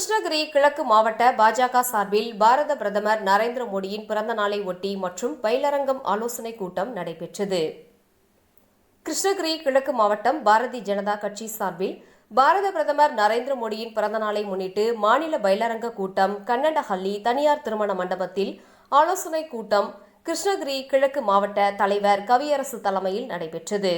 கிருஷ்ணகிரி கிழக்கு மாவட்ட பாஜக சார்பில் பாரத பிரதமர் நரேந்திர மோடியின் பிறந்த நாளை ஒட்டி மற்றும் பயிலரங்கம் ஆலோசனைக் கூட்டம் நடைபெற்றது. கிருஷ்ணகிரி கிழக்கு மாவட்டம் பாரதிய ஜனதா கட்சி சார்பில் பாரத பிரதமர் நரேந்திர மோடியின் பிறந்த நாளை முன்னிட்டு மாநில பயிலரங்க கூட்டம் கன்னடஹள்ளி தனியார் திருமண மண்டபத்தில் ஆலோசனைக் கூட்டம் கிருஷ்ணகிரி கிழக்கு மாவட்ட தலைவர் கவியரசு தலைமையில் நடைபெற்றது.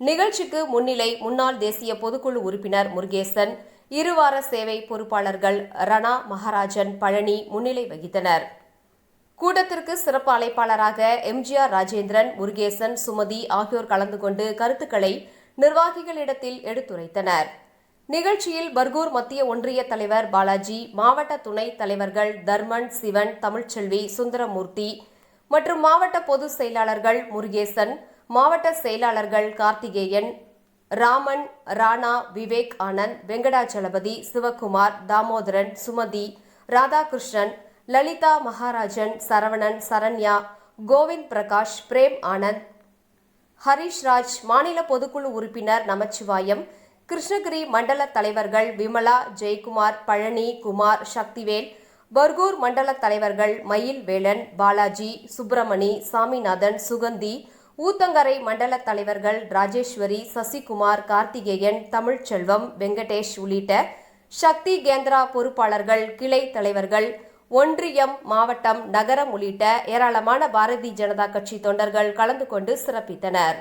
நிகழ்ச்சிக்கு முன்னிலை முன்னாள் தேசிய பொதுக்குழு உறுப்பினர் முருகேசன் இருவார சேவை பொறுப்பாளர்கள் ரணா மகாராஜன் பழனி முன்னிலை வகித்தனர். கூட்டத்திற்கு சிறப்பு அழைப்பாளராக எம்ஜிஆர் ராஜேந்திரன் முருகேசன் சுமதி ஆகியோர் கலந்து கொண்டு கருத்துக்களை நிர்வாகிகளிடத்தில் எடுத்துரைத்தனர். நிகழ்ச்சியில் பர்கூர் மத்திய ஒன்றிய தலைவர் பாலாஜி மாவட்ட துணைத் தலைவர்கள் தர்மன் சிவன் தமிழ்ச்செல்வி சுந்தரமூர்த்தி மற்றும் மாவட்ட பொதுச் செயலாளர்கள் முருகேசன் மாவட்ட செயலாளர்கள் கார்த்திகேயன் ராமன் ராணா விவேக் ஆனந்த் வெங்கடாச்சலபதி சிவகுமார் தாமோதரன் சுமதி ராதாகிருஷ்ணன் லலிதா மகாராஜன் சரவணன் சரண்யா கோவிந்த் பிரகாஷ் பிரேம் ஆனந்த் ஹரிஷ் ராஜ் மாநில பொதுக்குழு உறுப்பினர் நமச்சிவாயம் கிருஷ்ணகிரி மண்டல தலைவர்கள் விமலா ஜெயக்குமார் பழனி குமார் சக்திவேல் பர்கூர் மண்டல தலைவர்கள் மயில் வேலன் பாலாஜி சுப்பிரமணி சாமிநாதன் சுகந்தி ஊத்தங்கரை மண்டல தலைவர்கள் ராஜேஸ்வரி சசிகுமார் கார்த்திகேயன் தமிழ்ச்செல்வம் வெங்கடேஷ் உள்ளிட்ட சக்தி கேந்திரா பொறுப்பாளர்கள் கிளை தலைவர்கள் ஒன்றியம் மாவட்டம் நகரம் உள்ளிட்ட ஏராளமான பாரதிய ஜனதா கட்சி தொண்டர்கள் கலந்து கொண்டு சிறப்பித்தனர்.